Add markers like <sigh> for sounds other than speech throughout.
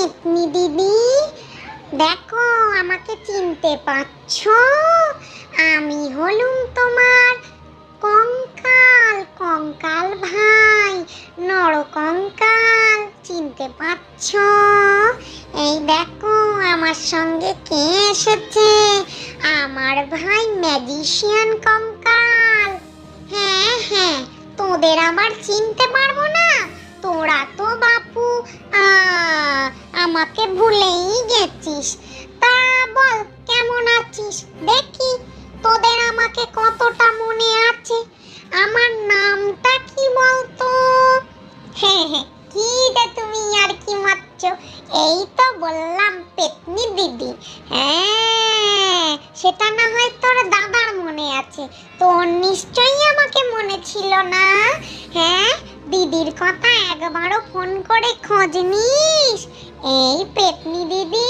পেতনি দিদি, দেখো আমাকে চিনতে পারছ? আমি হলুম তোমার কঙ্কাল কঙ্কাল ভাই নর কঙ্কাল চিনতে পারছ? এই দেখো আমার সঙ্গে কে এসেছে? আমার ভাই ম্যাজিশিয়ান কঙ্কাল। হ্যাঁ হ্যাঁ তোদের আবার চিনতে পারব না? তোরা তো বাপু আমাকে ভুলেই গেছিস। তা বল, কেমন আছিস? দেখি, তোদের আমাকে কতটা মনে আছে? আমার নামটা কি বলতো? হ্যাঁ হ্যাঁ কি রে তুমি আর কি মারছ? এই তো বললাম পেতনি দিদি। হ্যাঁ সেটা না হয় তোর দাদার মনে আছে। তোর নিশ্চয়ই আমাকে মনে ছিল না। হ্যাঁ দিদির কথা একবারও ফোন করে খোঁজ নিস। এই পেতনি দিদি,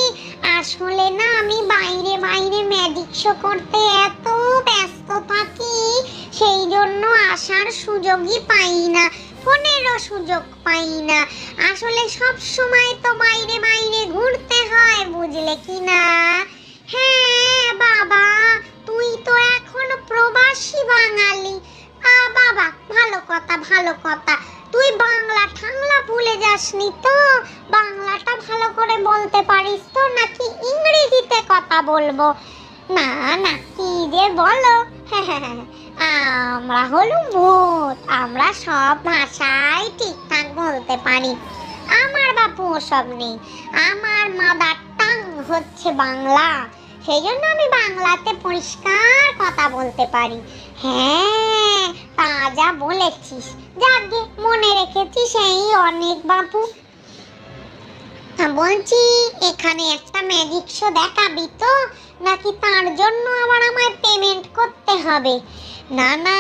আসলে না আমি বাইরে বাইরে ম্যাজিক শো করতে এত ব্যস্ত থাকি, সেই জন্য আসার সুযোগই পাই না, ফোনেরও সুযোগ পাই না। আসলে সব সময় তো বাইরে বাইরে ঘুরতে হয়, বুঝলে কি না? হ্যাঁ বাবা, তুই তো এখন প্রবাসী বাঙালি। আ, বাবা, ভালো কথা ভালো কথা। যাসনি তো? বাংলাটা ভালো করে বলতে পারিস তো? নাকি ইংরেজিতে কথা বলব? না না, কি যে বলো। <laughs> আমরা হলো ভূত। আমরা সব ভাষাই ঠিকঠাক বলতে পারি। আমার বাপু ওসব নেই। আমার মাদার টাং হচ্ছে বাংলা। সেই জন্য আমি বাংলাতে পরিষ্কার কথা বলতে পারি। হ্যাঁ তা যা বলেছিস। যাকে মনে রেখেছি সেই অনেক বাপু। বলছি, এখানে একটা ম্যাজিক শো দেখাবি তো? নাকি তার জন্য আবার আমায় পেমেন্ট করতে হবে? না না,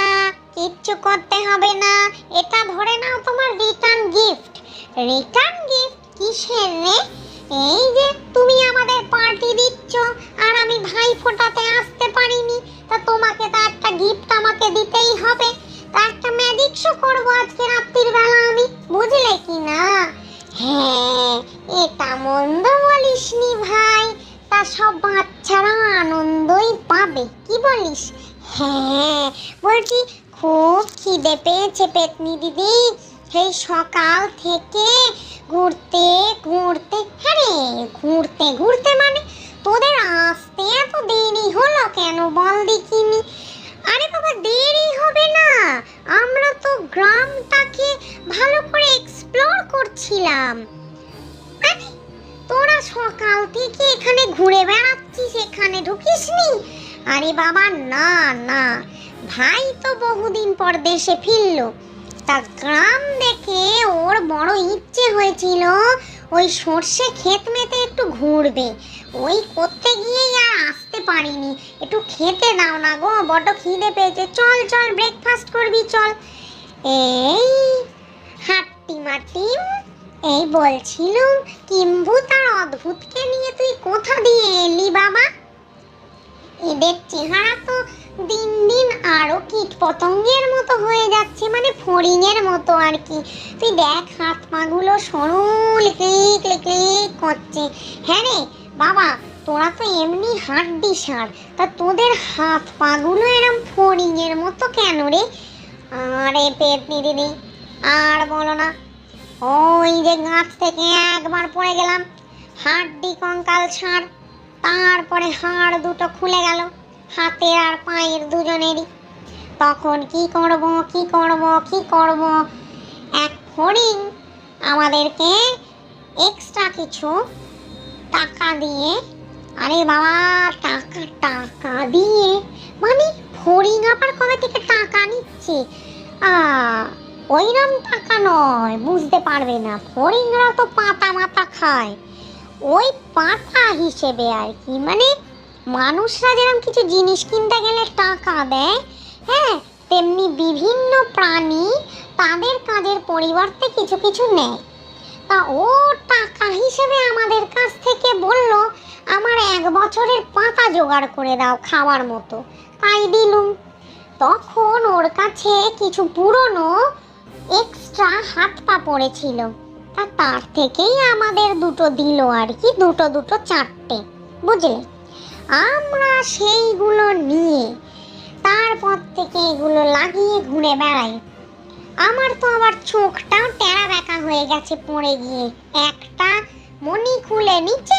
কিচ্ছু করতে হবে না। এটা ধরে নাও তোমার রিটার্ন গিফট রিটার্ন গিফট কিসের রে? এই যে তুমি আমাদের পার্টি দিচ্ছ, আর আমি ভাই ফোটাতে আসতে পারিনি। তা তোমাকে তো একটা গিফট আমাকে দিতেই হবে। তা একটা ম্যাজিক শো করব আজকে রাত্রির বেলা আমি, বুঝলে কি না? হ্যাঁ এটা মন্দ বলিসনি ভাই। তা সব বাচ্চারা আনন্দই পাবে, কি বলিস? হ্যাঁ বলছি, খুব খিদে পেয়েছে পেতনি দিদি। সেই সকাল থেকে ঘুরতে ঘুরতে হ্যাঁ রে ঘুরতে ঘুরতে মানে তোদের আসতে এত দেরি হলো কেন বল দেখিনি। আরে বাবা, দেরি হবে না। আমরা তো গ্রামটাকে ভালো করে এক্সপ্লোর করছিলাম। আরে, তোরা সকাল থেকে এখানে ঘুরে বেড়াচ্ছিস, এখানে ঢুকিসনি? আরে বাবা, না না। ভাই তো বহুদিন পর দেশে ফিরল। তা গ্রাম দেখে ওর বড় ইচ্ছে হয়েছিল ওই সর্ষে ক্ষেত মেতে একটু ঘুরবে। ওই করতে গিয়েই আর আসতে পারিনি। একটু খেতে দাও না গো, বড্ড খিদে পেয়েছে। চল চল ব্রেকফাস্ট করবি, চল। এই হাট্টি মাটিম, এই বলছিলুম কিম্ভু তার অদ্ভুতকে নিয়ে তুই কোথা দিয়ে এলি বাবা? এদের চেহারা তো দিন পতঙ্গের মতো হয়ে যাচ্ছে মানে ফড়িংয়ের মতো আর কি। তুই দেখ, হাত পাগুলো সরুল ক্লিক ক্লিক করছে। হ্যাঁ রে, বাবা, তোরা তো এমনি হাড্ডি সার তা তোদের হাত পাগুলো এরম ফড়িংয়ের মতো কেন রে? আরে পেতনি দিদি আর বলো না। ওই যে গাছ থেকে একবার পড়ে গেলাম, হাড্ডি কঙ্কাল ছাড় তারপরে হাড় দুটো খুলে গেল, হাতের আর পায়ের দুজনেরই। তখন কি করব কি করব কি করব? এক ফড়িং আমাদেরকে এক্সট্রা কিছু টাকা দিয়ে, আরে বাবা, টাকা টাকা দিয়ে? মানে ফড়িং আবার কবে থেকে টাকা নিচ্ছে? আ ওইরকম টাকা নয়, বুঝতে পারবে না। ফড়িংরা তো পাতা মাতা খায়। ওই পাতা হিসেবে আর কি মানে মানুষরা যেরকম কিছু জিনিস কিনতে গেলে টাকা দেয় হ্যাঁ তেমনি বিভিন্ন প্রাণী তাদের কাজের পরিবর্তে কিছু কিছু নেয়। তা ও টাকা হিসেবে আমাদের কাছ থেকে বলল, আমার এক বছরের পাতা জোগাড় করে দাও খাওয়ার মতো। তাই দিলুম। তখন ওর কাছে কিছু পুরনো এক্সট্রা হাত পা পড়েছিল। তা তার থেকেই আমাদের দুটো দিল আর কি, দুটো দুটো চারটে, বুঝলে? আমরা সেইগুলো নিয়ে তারপর থেকে এগুলো লাগিয়ে ঘুরে বেড়াই। আমার তো আবার চোখটাও টেরা বেঁকা হয়ে গেছে পড়ে গিয়ে। একটা মনি খুলে নিচে,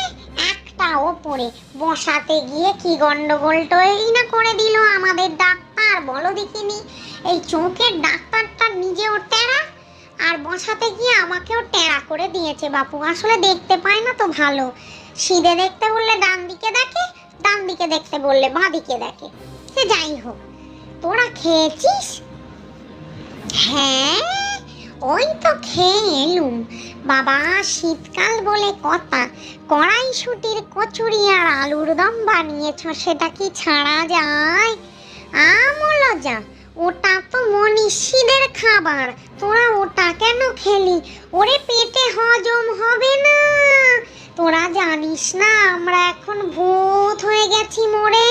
একটা ওপরে। বসাতে গিয়ে কি গন্ডগোলটাই না করে দিল আমাদের ডাক্তার, বলো দেখিনি? এই চোখের ডাক্তারটা নিজেও টেরা, আর বসাতে গিয়ে আমাকেও টেরা করে দিয়েছে বাপু। আসলে দেখতে পায় না তো ভালো। সিধে দেখতে বললে ডান দিকে দেখে, ডান দিকে দেখতে বললে বাঁ দিকে দেখে। সে যাই হোক, তোরা খেয়েছিস? হ্যাঁ ওই তো খেয়ে এলুম। বাবা শীতকাল বলে কথা, কড়াইশুটির কচুরি আর আলুর দম বানিয়েছ, সেটা কি ছাড়া যায়? আমল যা ওটা তো মনীষীদের খাবার। তোরা ওটা কেন খেলি? ওরে পেটে হজম হবে না। তোরা জানিস না, আমরা এখন ভূত হয়ে গেছি মোরে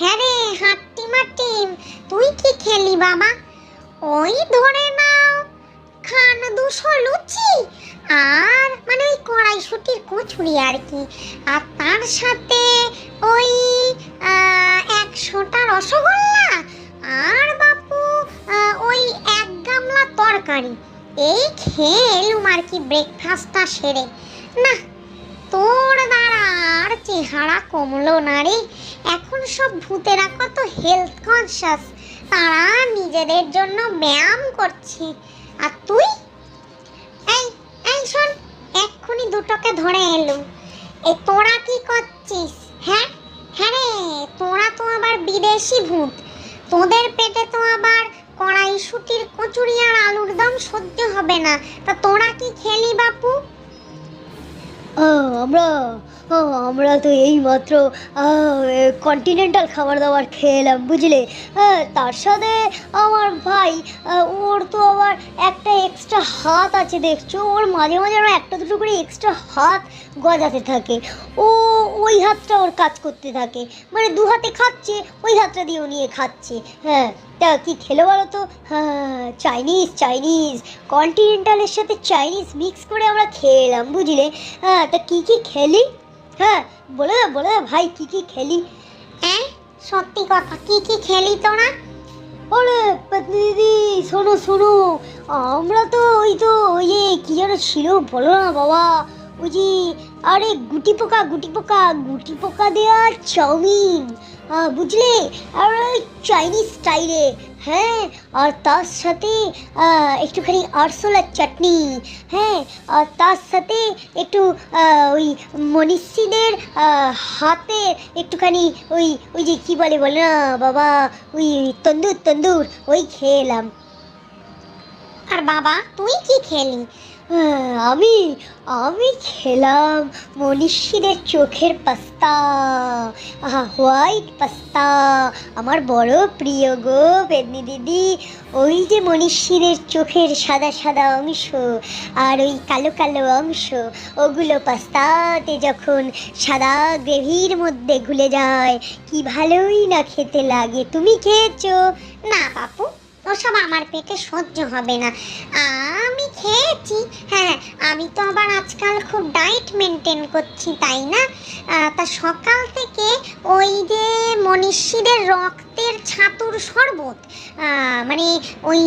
হ্যাঁ রে হাট্টি তুই কি খেলি বাবা? ওই ধরে নাও, খান দুশো লুচি। আর মানে ওই কড়াইশুটির কচুরি আর কি। আর তার সাথে ওই একশোটা রসগোল্লা। আর বাপু ওই এক গামলা তরকারি। এই খেয়ে এলুম আর কি ব্রেকফাস্টটা সেরে। না, তোর দ্বারা আর চেহারা কমলো না রে। এখন সব ভূতেরা কত হেলথ কনসিয়াস তারা নিজেদের জন্য ব্যায়াম করছে। আর তুই? এই এই শোন, এক্ষুনি দুটোকে ধরে এলো। এ তোরা কি করছিস? হ্যাঁ? হ্যাঁ রে, তোরা তো আবার বিদেশি ভূত। তোদের পেটে তো আবার কড়াইশুটির কচুরি আর আলুর দম সহ্য হবে না। তা তোরা কি খেলি বাপু? আমরা আমরা তো এই মাত্র কন্টিনেন্টাল খাবার দাবার খেলাম, বুঝলে? হ্যাঁ তার সাথে আমার ভাই ওর তো আবার একটা এক্সট্রা হাত আছে, দেখছ? ওর মাঝে মাঝে আমার একটা দুটো করে এক্সট্রা হাত গজাতে থাকে। ও ওই হাতটা ওর কাজ করতে থাকে। মানে দু হাতে খাচ্ছে, ওই হাতটা দিয়ে ও নিয়ে খাচ্ছে। হ্যাঁ তা কি খেলো বলো তো? হ্যাঁ চাইনিজ চাইনিজ কন্টিনেন্টালের সাথে চাইনিজ মিক্স করে আমরা খেলাম বুঝলে? হ্যাঁ তা কী কী খেলি? হ্যাঁ বলে দাও বলে দাও ভাই কী কী খেলি? হ্যাঁ সত্যি কথা কী কী খেলি তোরা? ওরে পেতনি দিদি শোনো শোনো আমরা তো ওই তো ওই যে কি যেন ছিল বলো না বাবা। ওই যে আরে গুটি পোকা গুটি পোকা গুটি পোকা দেওয়া চাউমিন। বুঝলে? আর ওই চাইনিজ স্টাইলে হ্যাঁ? আর তার সাথে একটুখানি আরশোলার চাটনি হ্যাঁ? আর তার সাথে একটু ওই মনীষীদের হাতে একটুখানি ওই ওই যে কী বলে বলে না, বাবা, ওই তন্দুর তন্দুর, ওই খেলাম। আর বাবা, তুই কি খেলি? আমি আমি খেলাম মনীষীদের চোখের পাস্তা। আহা, হোয়াইট পাস্তা। আমার বড় প্রিয় গো পেদনি দিদি। ওই যে মনীষীদের চোখের সাদা সাদা অংশ আর ওই কালো কালো অংশ, ওগুলো পাস্তাতে যখন সাদা গ্রেভির মধ্যে ঘুলে যায়, কি ভালোই না খেতে লাগে। তুমি খেয়েছো? না বাপু ওসব আমার পেটে সহ্য হবে না। আমি খেয়েছি। হ্যাঁ আমি তো আবার আজকাল খুব ডায়েট মেনটেন করছি, তাই না? তা সকাল থেকে ওই যে মনীষীদের রক্তের ছাতুর শরবত মানে ওই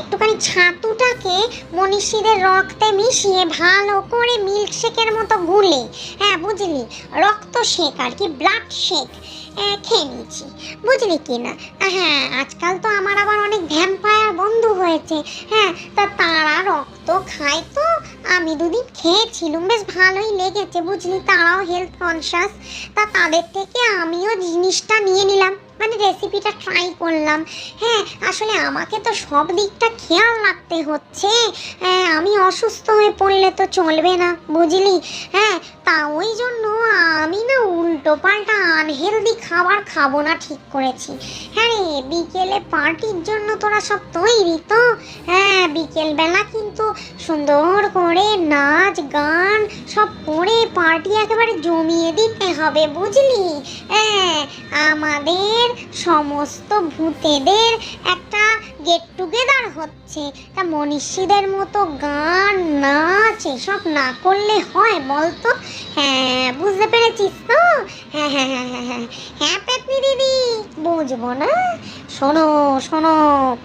একটুখানি ছাতুটাকে মনীষীদের রক্তে মিশিয়ে ভালো করে মিল্কশেকের মতো গুলে। হ্যাঁ বুঝলি? রক্ত শেক আর কি ব্লাড শেক খেয়ে নিয়েছি বুঝলি কি না? হ্যাঁ আজকাল তো আমার আবার অনেক ভ্যাম্পায়ার বন্ধু হয়েছে। হ্যাঁ তা তারা রক্ত খায় তো। আমি দুদিন খেয়েছিলাম, বেশ ভালোই লেগেছে, বুঝলি? তারাও হেলথ কনসিয়াস তা তাদের থেকে আমিও জিনিসটা নিয়ে নিলাম। মানে রেসিপিটা ট্রাই করলাম। হ্যাঁ আসলে আমাকে তো সব দিকটা খেয়াল রাখতে হচ্ছে। হ্যাঁ আমি অসুস্থ হয়ে পড়লে তো চলবে না, বুঝলি? হ্যাঁ তা ওই জন্য আমি না উল্টো পাল্টা আনহেলদি খাবার খাব না ঠিক করেছি। হ্যাঁ রে, বিকেলে পার্টির জন্য তোরা সব তৈরি তো? হ্যাঁ বিকেলবেলা কিন্তু সুন্দর করে নাচ, গান সব করে পার্টি একেবারে জমিয়ে দিতে হবে, বুঝলি? হ্যাঁ সমস্ত ভূতেদের একটা গেট টুগেদার হচ্ছে। তা মনীষীদের মতো গান, নাচ, এসব না করলে হয় বলতো? হ্যাঁ বুঝতে পেরেছিস তো? হ্যাঁ হ্যাঁ হ্যাঁ হ্যাঁ হ্যাঁ। হ্যাঁ দিদি, বুঝব না? শোনো শোনো।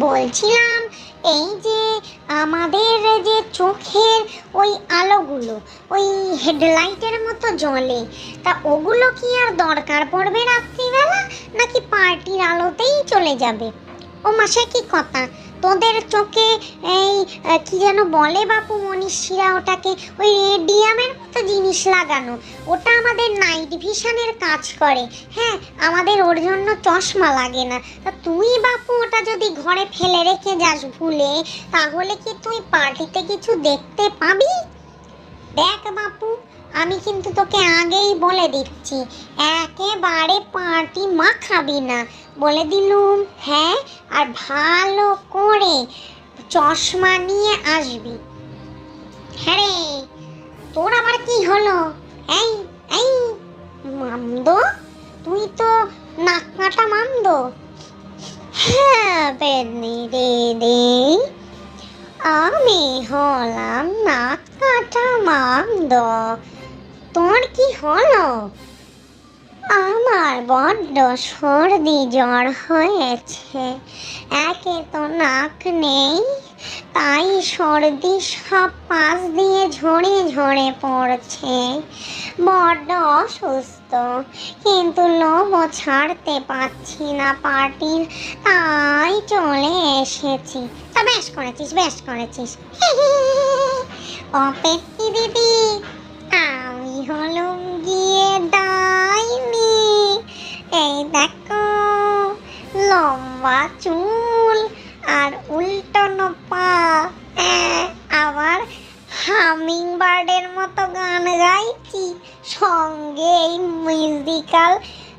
বলছিলাম এই যে আমাদের যে চোখের ওই আলোগুলো, ওই হেডলাইটের মতো জলে তা ওগুলো কি আর দরকার পড়বে রাত্রিবেলা? নাকি পার্টির আলোতেই চলে যাবে? ও মাসে কি কথা? তোদের চোখে এই কি যেন বলে বাপু মনীষীরা ওটাকে? ওই রেডিয়ামের মতো জিনিস লাগানো। ওটা আমাদের নাইট ভিশনের কাজ করে। হ্যাঁ আমাদের ওর জন্য চশমা লাগে না। তা তুই বাপু ওটা যদি ঘরে ফেলে রেখে যাস ভুলে, তাহলে কি তুই পার্টিতে কিছু দেখতে পাবি? দেখ বাপু আমি কিন্তু তোকে আগেই বলে দিচ্ছি, একেবারে পার্টি মা খাবি না। বলে দিলুম হ্যাঁ আর ভালো করে চশমা নিয়ে আসবি। হ্যাঁ রে, তোর আবার কি হলো? এই এই, মামদ, তুই তো নাক কাটা মামদ। হ্যাঁ বেদনি দিদি আমি হলাম নাক কাটা মামদ। তোর কি হলো? আমার বড্ড সর্দি জ্বর হয়েছে। একে তো নাক নেই, তাই সর্দি সব পাশ দিয়ে ঝরে ঝরে পড়ছে। বড্ড অসুস্থ, কিন্তু লোভও ছাড়তে পারছি না পার্টির, তাই চলে এসেছি। তা বেশ করেছিস বেশ করেছিস। <laughs> অপেক্ষি দিদি আমি গিয়ে ডাইনি এই দেখো, লম্বা চুল আর উল্টানো পা। আবার হামিং বার্ডের মতো গান গাইছি সঙ্গে এই মিউজিক্যাল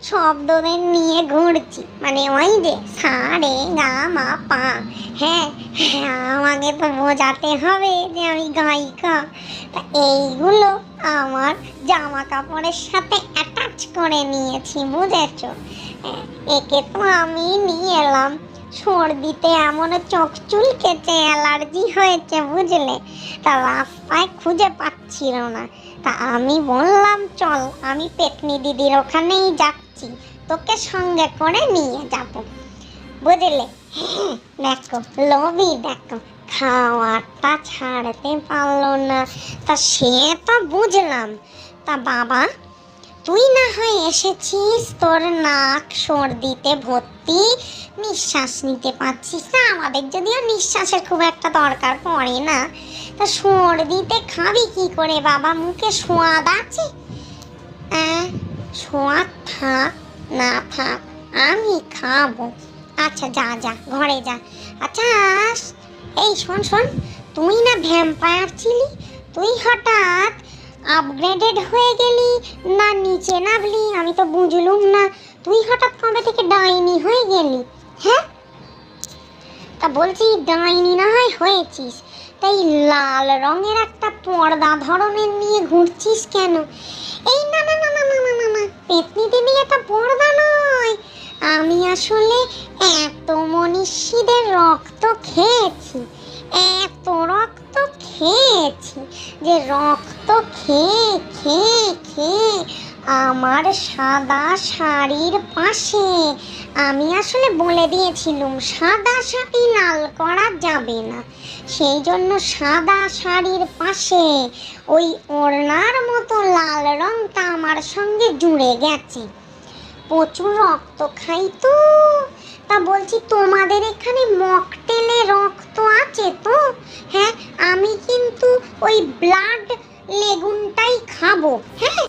শব্দদের নিয়ে ঘুরছি। মানে ওই যে, সারে গা মা পা। হ্যাঁ হ্যাঁ আমাকে তো বোঝাতে হবে যে আমি গায়িকা। তা এইগুলো আমার জামা কাপড়ের সাথে অ্যাটাচ করে নিয়েছি বুঝেছ? হ্যাঁ, একে তো আমি নিয়ে এলাম। সর্দিতে এমন চোখ চুলকেছে অ্যালার্জি হয়েছে বুঝলে? তা রাস্তায় খুঁজে পাচ্ছিল না। তা আমি বললাম চল আমি পেতনি দিদির ওখানেই যাচ্ছি। তোকে সঙ্গে করে নিয়ে যাব। বুঝলে? হ্যাঁ, দেখো লবি দেখো। খাওয়াটা ছাড়তে পারল না। তা সে তো বুঝলাম। তা বাবা, তুই না হয় এসেছিস তোর নাক সর্দিতে ভর্তি। নিঃশ্বাস নিতে পারছিস না। আমাদের যদিও নিঃশ্বাসের খুব একটা দরকার পড়ে না। তা সর্দিতে খাবি কি করে বাবা? মুখে সোয়াদ আছে সোয়াদ থাক, না থাক, আমি খাব। আচ্ছা যা যা, ঘরে যা। আচ্ছা এই, শোন শোন, তুই না ভ্যাম্পায়ার ছিলি, তুই হঠাৎ আপগ্রেডেড হয়ে গেলি, না নিচে নামলি, আমি তো বুঝলুম না, তুই হঠাৎ কবে থেকে ডাইনি হয়ে গেলি হ্যাঁ? তা বলছি ডাইনি না হয় হয়েছিস, তাই লাল রঙের একটা পর্দা ধরনের নিয়ে ঘুরছিস কেন? এই না না না না না না না পেতনি নিয়ে এটা পর্দা নয় আমি আসলে এত মনীষীদের রক্ত খেয়েছি, এত রক্ত খেয়েছি যে রক্ত খেয়ে খেয়ে খেয়ে আমার সাদা শাড়ির পাশে আমি আসলে বলে দিয়েছিলুম, সাদা শাড়ি লাল করা যাবে না। সেই জন্য সাদা শাড়ির পাশে ওই ওড়নার মতো লাল রংটা আমার সঙ্গে জুড়ে গেছে। প্রচুর রক্ত খাই তো। তা বলছি, তোমাদের এখানে মকটেলে রক্ত আছে তো? হ্যাঁ আমি কিন্তু ওই ব্লাড লেগুনটাই খাব। হ্যাঁ।